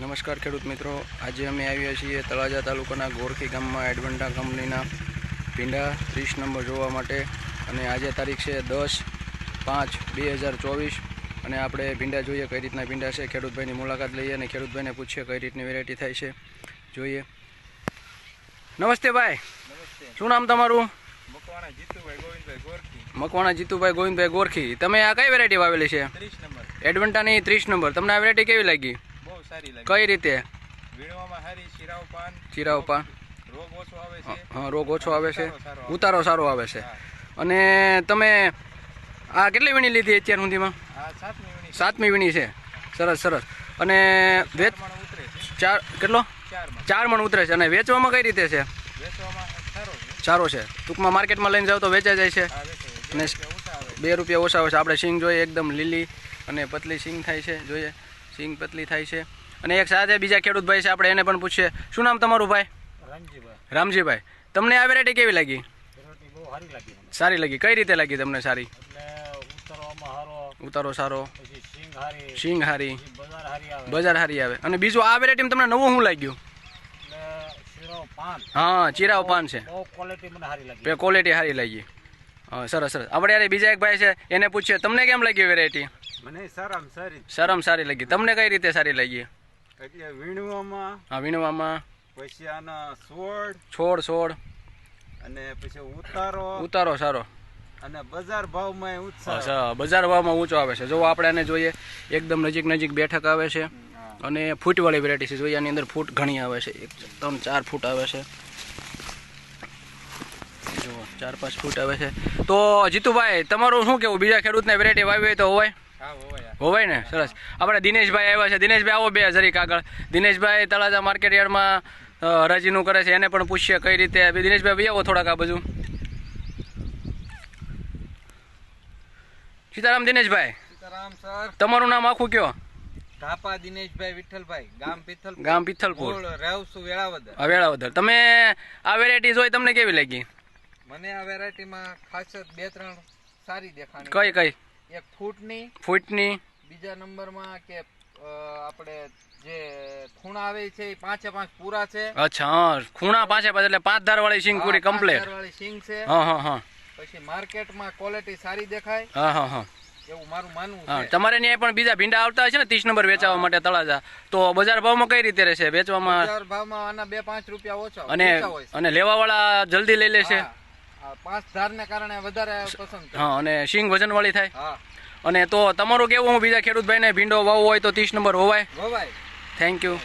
નમસ્કાર ખેડૂત મિત્રો. આજે અમે આવ્યા છીએ તળાજા તાલુકાના ગોરખી ગામમાં એડવન્ટા કંપનીના ભીંડા ત્રીસ નંબર જોવા માટે. અને આજે તારીખ છે દસ પાંચ બે હજાર ચોવીસ. અને આપણે ભીંડા જોઈએ કઈ રીતના ભીંડા છે. ખેડૂતભાઈની મુલાકાત લઈએ અને ખેડૂતભાઈને પૂછીએ કઈ રીતની વેરાયટી થાય છે. જોઈએ. નમસ્તે ભાઈ. શું નામ તમારું? મકવાણા જીતુભાઈ ગોવિંદભાઈ ગોરખી. મકવાણા જીતુભાઈ ગોવિંદભાઈ ગોરખી. તમે આ કઈ વેરાયટી વાવેલી છે? એડવન્ટાની ત્રીસ નંબર. તમને આ વેરાયટી કેવી લાગી? સારી લાગે. કઈ રીતે? વીણવામાં સારી શિરાવ પાન ચીરાવ પાન રોગ ઓછો આવે છે. હા રોગ ઓછો આવે છે. ઉતારો સારો આવે. છે. અને તમે આ કેટલી વીણી લીધી અત્યાર સુધીમાં? સાતમી વીણી છે. સરસ સરસ. અને વેચ ચાર કેટલો? ચાર મણ. ઉતરે છે. અને વેચવામાં કઈ રીતે છે? સારો છે. ટૂંકમાં માર્કેટમાં લઈને જાવ તો વેચાઈ જાય છે. અને બે રૂપિયા ઓછા બે રૂપિયા ઓછા આવે છે. આપણે સિંગ જોઈએ એકદમ લીલી અને પતલી સિંગ થાય છે. જોઈએ. સિંગ પતલી થાય છે. અને એક સાથે બીજા ખેડૂત ભાઈ છે આપણે એને પણ પૂછીએ. શું નામ તમારું ભાઈ? રામજીભાઈ. રામજીભાઈ. તમને આ વેરાયટી કેવી લાગી? સારી લાગી કઈ રીતે લાગી તમને સારી? ઉતારો સારો. સિંગ હારી બજાર હારી આવે. અને બીજું આ વેરાયટી તમને નવું શું લાગ્યું? હા ચીરાવ પાન છે. ક્વોલિટી સારી લાગી. બે ક્વોલિટી સારી લાગી. સરસ સરસ. આપણે યાર બીજા એક ભાઈ છે એને પૂછીએ. તમને કેમ લાગી વેરાયટી મને સારામાં સારી. શરમ સારી લાગી. તમને કઈ રીતે સારી લાગી? એટલે વીણવામાં હા વીણવામાં. પછી આના સોળ છોડ છોડ. અને પછી ઉતારો. ઉતારો સારો. અને બજાર ભાવમાં ઊંચો બજાર ભાવમાં ઊંચો આવે છે. જો આપણે એને જોઈએ. એકદમ નજીક નજીક બેઠક આવે છે. અને ફૂટવાળી વેરાયટી છે. જોઈએ આની અંદર ફૂટ ઘણી આવે છે. એક ત્રણ ચાર ફૂટ આવે છે. જો ચાર પાંચ ફૂટ આવે છે. તો જીતુભાઈ તમારું શું કેવું? બીજા ખેડૂતને વેરાયટી વાવી હોય તો હોય. હોવાય ને? સરસ. આપણે દિનેશભાઈ આવ્યા છે. દિનેશભાઈ આવો બે જરીક આગળ. દિનેશભાઈ તળાજા માર્કેટ યાર્ડમાં હરાજીનું કરે છે. એને પણ પૂછીએ કઈ રીતે. દિનેશભાઈ ભાઈ આવો થોડાક આ બાજુ. સીતારામ દિનેશભાઈ. તમારું નામ આખું કયો? ધાપા દિનેશભાઈ વિઠ્ઠલભાઈ. ગામ પિથલ ગામ પિથલપુર. મૂળ રહેવસુ વેળાવદર. વેળાવદર. તમે આ વેરાયટી જોઈ તમને કેવી લાગી? મને આ વેરાયટીમાં બે ત્રણ સારી દેખાણી. કઈ કઈ? એક ફૂટની ફૂટની. બીજા નંબરમાં કે આપણે જે ખૂણા આવે છે એ પાંચે પાંચ પૂરા છે. અચ્છા હા ખૂણા પાંચે પાંચ એટલે પાંચ ધાર વાળી સિંગ પૂરી કમ્પ્લીટ વાળી સિંગ છે. હા હા હા. પછી માર્કેટમાં ક્વોલિટી સારી દેખાય. હા હા હા. એવું મારું માનવું હા તમારે ત્યાં પણ બીજા ભીંડા આવતા હશે ને ત્રીસ નંબર વેચાવા માટે તળાજા. તો બજાર ભાવમાં કઈ રીતે રહેશે? વેચવામાં બજાર ભાવમાં આના બે પાંચ રૂપિયા ઓછા અને છે. અને લેવા વાળા જલ્દી લઈ લેશે? પાંચ ધારને કારણે વધારે પસંદ હા અને સિંગ વજન વાળી થાય. હા. અને તો તમારું કેવું? હું બીજા ખેડૂત ભાઈને ભીંડો વાવવો હોય તો ત્રીસ નંબર હોવાય હોવાય થેન્ક યુ